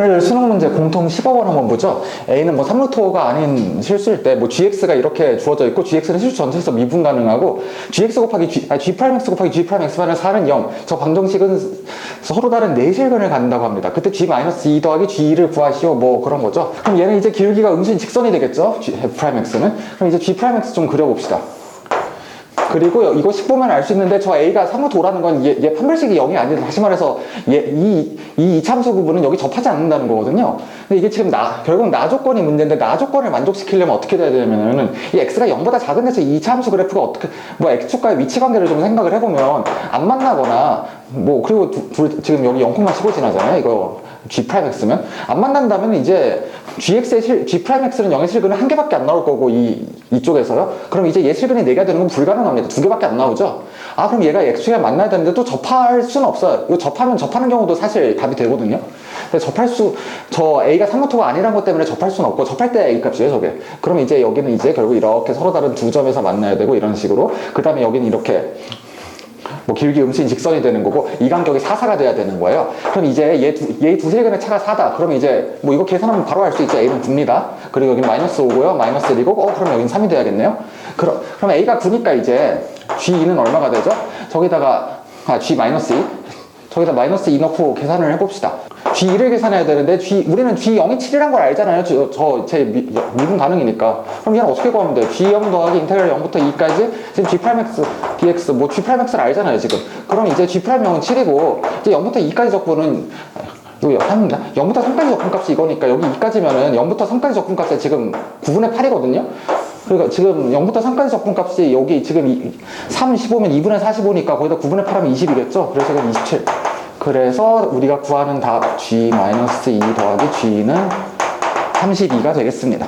오늘 수능 문제 공통 15번 한번 보죠. A는 뭐 3루토가 아닌 실수일 때, 뭐 GX가 이렇게 주어져 있고, GX는 실수 전체에서 미분 가능하고, GX 곱하기 G, 아니, G 프라임 X 곱하기 G 프라임 X만은 4는 0. 저 방정식은 서로 다른 네실근을 갖는다고 합니다. 그때 G 마이너스 2 더하기 G를 구하시오. 뭐 그런 거죠. 그럼 얘는 이제 기울기가 음수인 직선이 되겠죠. G, 프라임 X는. 그럼 이제 G 프라임 X 좀 그려봅시다. 그리고 이거 식 보면 알 수 있는데 저 A가 3루 도라는 건 얘, 얘 판별식이 0이 아니다. 다시 말해서 얘, 이, 이 이참수 부분은 여기 접하지 않는다는 거거든요. 근데 이게 지금 나, 결국 나 조건이 문제인데 나 조건을 만족시키려면 어떻게 돼야 되냐면은 이 X가 0보다 작은 데서 이 이참수 그래프가 어떻게, 뭐 X축과의 위치 관계를 좀 생각을 해보면 안 만나거나 뭐 그리고 두, 둘, 지금 여기 0,15 지나잖아요. 이거 G 프라임 X면 안 만난다면 이제 GX의 실, G 프라임 X는 0의 실근은 한 개밖에 안 나올 거고 이 이쪽에서요. 그럼 이제 얘 실근이 4개가 되는 건 불가능합니다. 두 개밖에 안 나오죠. 아 그럼 얘가 X축에 만나야 되는데 또 접할 수는 없어요. 이거 접하면 접하는 경우도 사실 답이 되거든요. 근데 접할 수, 저 A가 3루토가 아니란 것 때문에 접할 수는 없고 접할 때 A 값이에요 저게. 그럼 이제 여기는 이제 결국 이렇게 서로 다른 두 점에서 만나야 되고 이런 식으로. 그 다음에 여기는 이렇게 뭐 길기 음수인 직선이 되는 거고 이 간격이 4사가 돼야 되는 거예요. 그럼 이제 얘, 두, 얘 두세 근의 차가 4다. 그럼 이제 뭐 이거 계산하면 바로 알 수 있죠. A는 9입니다. 그리고 여기 마이너스 5고요. 마이너스 1이고 어 그럼 여긴 3이 돼야겠네요. 그럼, 그럼 A가 9니까 이제 G2는 얼마가 되죠? 저기다가 아 G 마이너스 2 저기다 마이너스 2 넣고 계산을 해봅시다. G1을 계산해야 되는데 G, 우리는 G0이 7이란 걸 알잖아요. 저, 저, 제 미, 미분 가능이니까. 그럼 얘는 어떻게 구하면 돼요? G0 더하기 인테그랄 0부터 2까지 지금 G 프라임 X, dx, 뭐 G 프라임 X를 알잖아요, 지금. 그럼 이제 G 프라임 0은 7이고 이제 0부터 2까지 적분은 이거 3입니다. 0부터 3까지 적분값이 이거니까 여기 2까지면은 0부터 3까지 적분값이 지금 9분의 8이거든요. 그러니까 지금 0부터 3까지 적분값이 여기 지금 이, 3, 15면 2분의 45니까 거기다 9분의 8하면 20이겠죠? 그래서 이건 27. 그래서 우리가 구하는 답 G-2 더하기 G는 32가 되겠습니다.